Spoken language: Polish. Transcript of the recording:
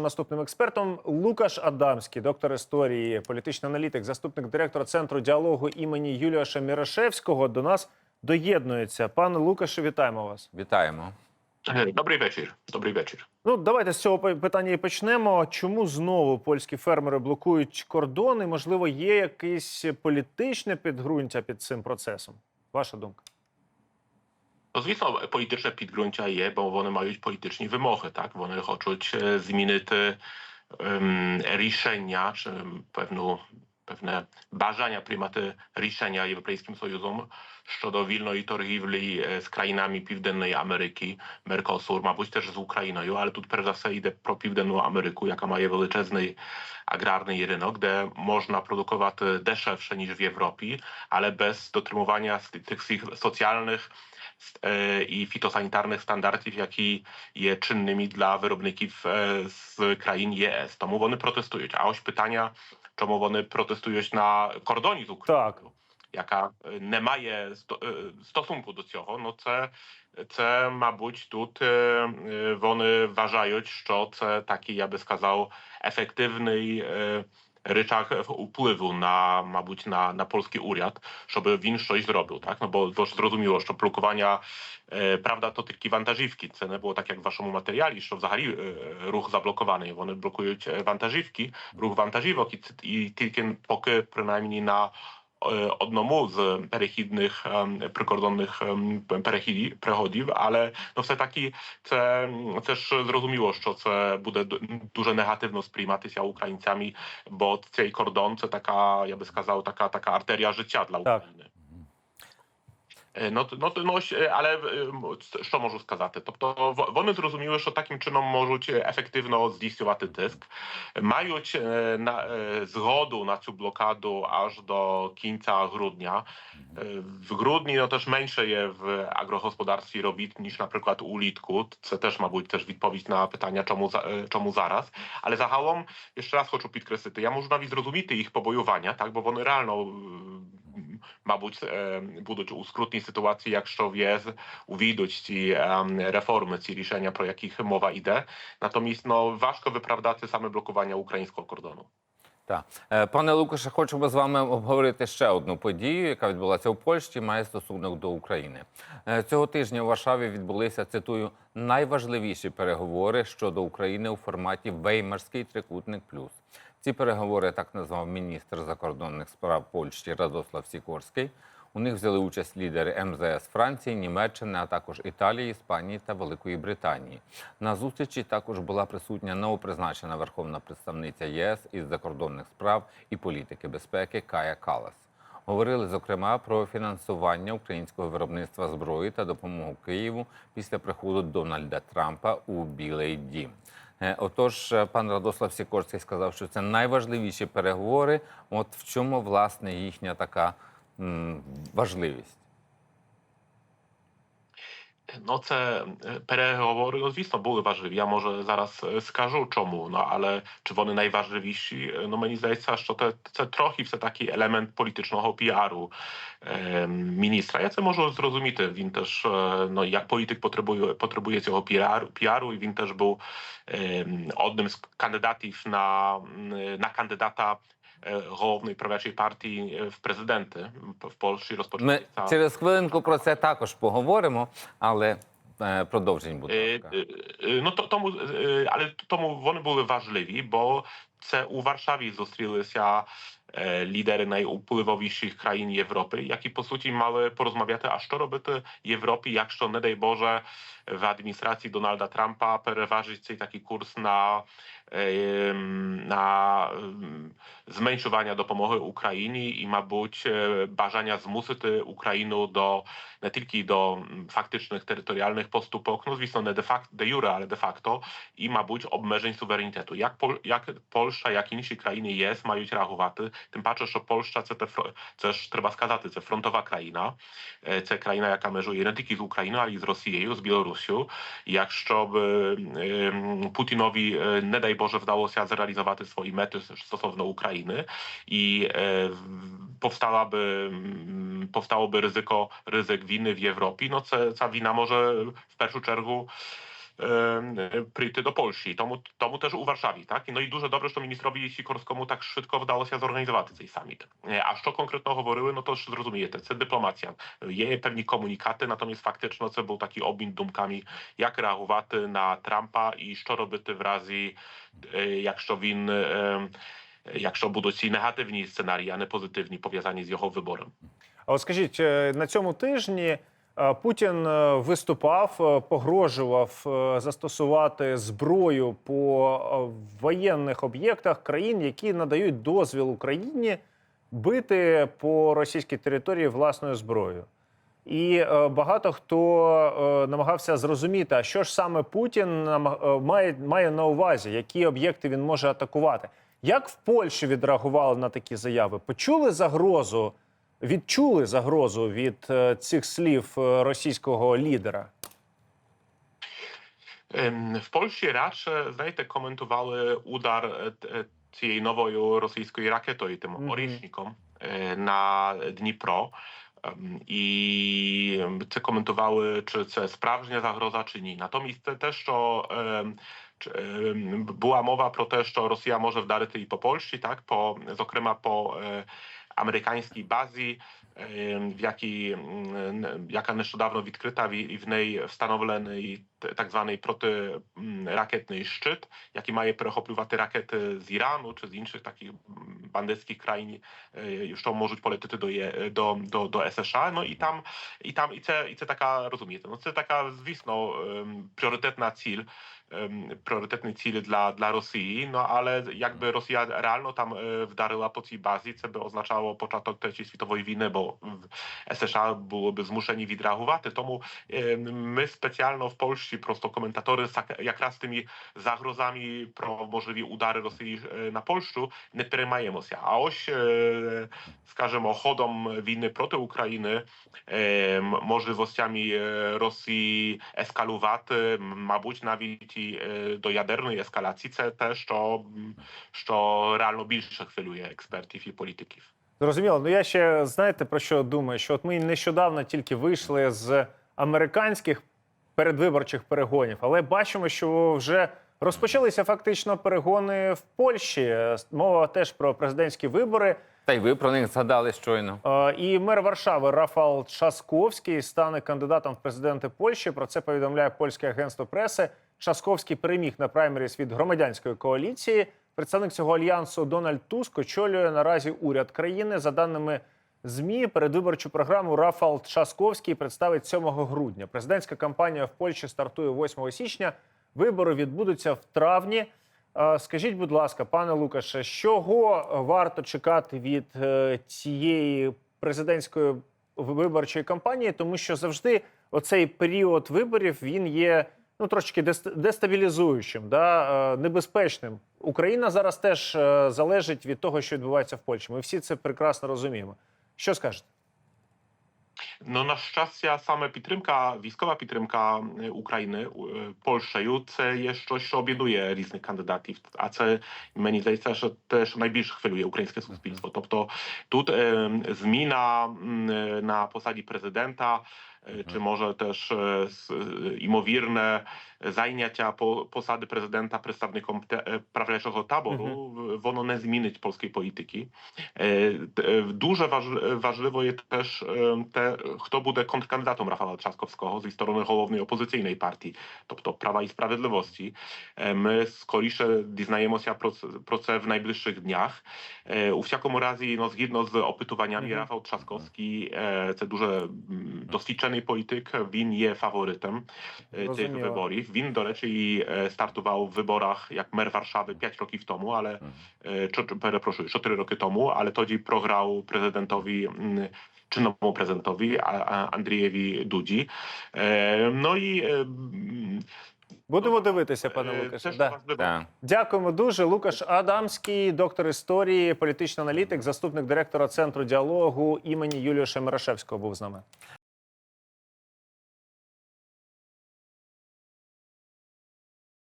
Наступним експертом Лукаш Адамський, доктор історії, політичний аналітик, заступник директора центру діалогу імені Юліаша Мірошевського, до нас доєднується. Пане Лукаше, вітаємо вас. Вітаємо. Е, Добрий вечір. Добрий вечір. Ну, давайте з цього пи- питання і почнемо. Чому знову польські фермери блокують кордони? Можливо, є якесь політичне підґрунтя під цим процесом? Ваша думка? Ну, звісно, політичне підґрунтя є, бо вони мають політичні вимоги, так? Вони хочуть е, змінити ем, рішення чи певну, pewne бажання приймати рішення Європейським Союзом щодо вільної торгівлі е, з країнами Південної Америки, Меркосур, мабуть, теж з Україною, але тут перш за все йде про Південну Америку, яка має величезний agrarny rynek, де можна produkować deszewsze niż w Europie, ale bez dotrzymywania z tych tych socjalnych e, i fitosanitarnych standardów, jakie je czynnymi dla wyrobników e, z krain ES. Тому вони протестують. А ось питання, чому вони протестують на кордоні з Україною, Так. яка е, не має сто- е, стосунку до цього, ну це, це мабуть, тут е, е, вони вважають, що це такий, я би сказав, ефективний ryczach wpływu na, ma być na, na polski uriad, żeby WIN coś zrobił, tak? No bo to zrozumiło, że plukowania e, prawda, to tylko wantażywki. Ceny było tak jak w waszemu materiali, że w Zachari e, ruch zablokowany, one blokują e, wantażywki, ruch wantażywok i, i tylko poky przynajmniej na поки, принаймні, на е, одному з перехідних ем, прикордонних ем, перехідів, переходів, але ну, все-таки це, це ж зрозуміло, що це буде ду- дуже негативно сприйматися українцями, бо цей кордон це така, я би сказав, така, така артерія життя для Так. України. Е, Ну, т- ну, т- ну, ось, е, але е, м, ц- що можу сказати? Тобто в- вони зрозуміли, що таким чином можуть ефективно здійснювати тиск. Мають е, на, е, згоду на цю блокаду аж до кінця грудня. Е, В грудні no, też менше є в агрогосподарстві робіт, ніж, наприклад, улітку. Це теж, мабуть, теж відповідь на питання, чому, за- е, чому зараз. Але загалом, ще раз хочу підкреслити, я можу навіть зрозуміти їх побоювання, так, бо вони реально м, мабуть, е, будуть у скрутній ситуації, якщо в ЄС увійдуть ці ем, реформи, ці рішення, про яких мова йде. Натомість ну, важко виправдати саме блокування українського кордону. Так. Е, Пане Лукаше, хочемо з вами обговорити ще одну подію, яка відбулася у Польщі, має стосунок до України. Е, Цього тижня у Варшаві відбулися, цитую, найважливіші переговори щодо України у форматі Веймарський трикутник плюс. Ці переговори так назвав міністр закордонних справ Польщі Радослав Сікорський. У них взяли участь лідери МЗС Франції, Німеччини, а також Італії, Іспанії та Великої Британії. На зустрічі також була присутня новопризначена верховна представниця ЄС із закордонних справ і політики безпеки Кая Калас. Говорили зокрема про фінансування українського виробництва зброї та допомогу Києву після приходу Дональда Трампа у Білий Дім. Е, Отож, е, пан Радослав Сікорський сказав, що це найважливіші переговори. От в чому власне їхня така важливість. No, це е, переговори, ну, звісно, були важливі. Я може зараз е, скажу чому, no, але чи вони найважливіші? Е, Ну, мені здається, що це, це трохи все такий елемент політичного піару е, міністра. Я це можу зрозуміти. Він теж, е, ну, як політик потребує, потребує цього піару, піару, і він теж був е, одним з кандидатів на, м, на кандидата е, головної правячої партії е, в президенти в Польщі розпочали Ми через хвилинку про це також поговоримо, але е, продовжень, будь Е, ласка. е, е, Ну, то, тому, е, але тому вони були важливі, бо це у Варшаві зустрілися е, лідери найвпливовіших країн Європи, які по суті мали порозмовляти, а що робити Європі, якщо, не дай Боже, в адміністрації Дональда Трампа переважить цей такий курс на, е, на ем, зменшування допомоги Україні і, мабуть, е, бажання змусити Україну до не тільки до м, фактичних територіальних поступок, ну звісно, не de facto, de jure, ale de facto, і, мабуть, обмежень суверенітету. Як, Пол, як Польща, як інші країни ЄС мають реагувати, тим паче, що Польща це, те, фро- це ж треба сказати, це фронтова країна, Е, це країна, яка межує не тільки з Україною, але й з Росією, з Білорусією. Якщо б ем, Путінові, е, не дай daj Boże, w Rosja zrealizowała swoje mety stosowno Ukrainy i e, powstałaby, mm, powstałoby ryzyko, ryzyk winy w Europie, no ta wina może w pierwszym czerwcu чергу e, прийти до Польщі. Тому, тому теж у Варшаві. Так? Ну і дуже добре, що міністрові Сікорському так швидко вдалося зорганізувати цей саміт. Е, А що конкретно говорили, ну то ж зрозумієте, це дипломація. Є певні комунікати, натомість фактично це був такий обмін думками, як реагувати на Трампа і що робити в разі, е, якщо він. е, Якщо будуть ці негативні сценарії, а не позитивні, пов'язані з його вибором. А от скажіть, е, на цьому тижні е, Путін е, виступав, е, погрожував е, застосувати зброю по е, воєнних об'єктах країн, які надають дозвіл Україні бити по російській території власною зброєю. І е, багато хто е, намагався зрозуміти, а що ж саме Путін е, має, має на увазі, які об'єкти він може атакувати. Як в Польщі відреагували на такі заяви? Почули загрозу, відчули загрозу від е, цих слів е, російського лідера? Ем, В Польщі радше, знаєте, коментували удар е, цією новою російською ракетою, тим Мгм. орішником е, на Дніпро. Ем, І це коментували, чи це справжня загроза, чи ні. Натомість це те, що ем, була мова про те, що Росія може вдарити і по Польщі, так, по, зокрема по amerykańskiej bazi, w jakiej, mm, jaka niedawno odkryta, w niej wstanowleny tak zwany protyrakietny mm, szczyt, jaki mają prehopływać rakiety z Iranu czy z innych takich mm, м, бандитських країн, е, що можуть полетіти до, Є- до, до, до США. Ну і там, і там, і це, і це така, розумієте, ну це така, звісно, ем, пріоритетна ціль. ем, Priorytetny cel dla, dla Rosji, no ale jakby Rosja realno tam e, wdarzyła po tej bazie, co by oznaczało początek III światowej wojny, bo w США byłoby zmuszeni відреагувати. Тому е, ми спеціально в Польщі, просто коментатори, сак- якраз тими загрозами про можливі удари Росії е, на Польщу А ось, е, скажімо, ходом війни проти України, е, можливостями е, Росії ескалувати, мабуть, навіть і е, до ядерної ескалації, це те, що, що реально більше хвилює експертів і політиків. Зрозуміло. Ну я ще знаєте про що думаю? Що от ми нещодавно тільки вийшли з американських передвиборчих перегонів, але бачимо, що вже розпочалися фактично перегони в Польщі. Мова теж про президентські вибори. Та й ви про них згадали щойно. Е, І мер Варшави Рафал Часковський стане кандидатом в президенти Польщі. Про це повідомляє польське агентство преси. Часковський переміг на праймеріс від громадянської коаліції. Представник цього альянсу Дональд Туск очолює наразі уряд країни. За даними ЗМІ, передвиборчу програму Рафал Часковський представить 7 грудня. Президентська кампанія в Польщі стартує 8 січня. Вибори відбудуться в травні. Скажіть, будь ласка, пане Лукаше, чого варто чекати від е, цієї президентської виборчої кампанії? Тому що завжди оцей період виборів він є ну трошки дес- дестабілізуючим, да, е, небезпечним. Україна зараз теж е, залежить від того, що відбувається в Польщі. Ми всі це прекрасно розуміємо. Що скажете? No na szczęście same підтримка, військова підтримка е, України е, Польщею це є щось, що об'єднує різних кандидатів. А це мені здається, що те, що найбільше хвилює українське суспільство. Тобто тут е, зміна м, е, на посаді президента. е, Чи може теж е, с- е, ймовірне зайняття по посади президента представником те- е, правлячого табору, в- воно не змінить польської політики. Е, т- е, Дуже важ- важливо є теж е, те, хто буде контркандидатом Rafała Trzaskowskiego зі сторони головної опозиційної партії, тобто Права і Справедливості. Е, Ми скоріше дізнаємося про це, про це в найближчих днях. Е, У всякому разі, ну, згідно з опитуваннями, Мгм. Rafał Trzaskowski е, це doświadczony polityk, Win je faworytem Rozumiem. tych wyborów. Win do rzeczy startował w wyborach jak mer Warszawy 5 roków temu, ale przepraszam, 4 roki temu, ale toді prograł prezydentowi czynnemu prezydentowi Andrzejewi Dudzi. No i Будемо дивитися, пане Лукаше. Да. Да. Дякуємо дуже. Лукаш Адамський, доктор історії, політичний аналітик, заступник директора центру діалогу імені Юлія Шемерашевського був з нами.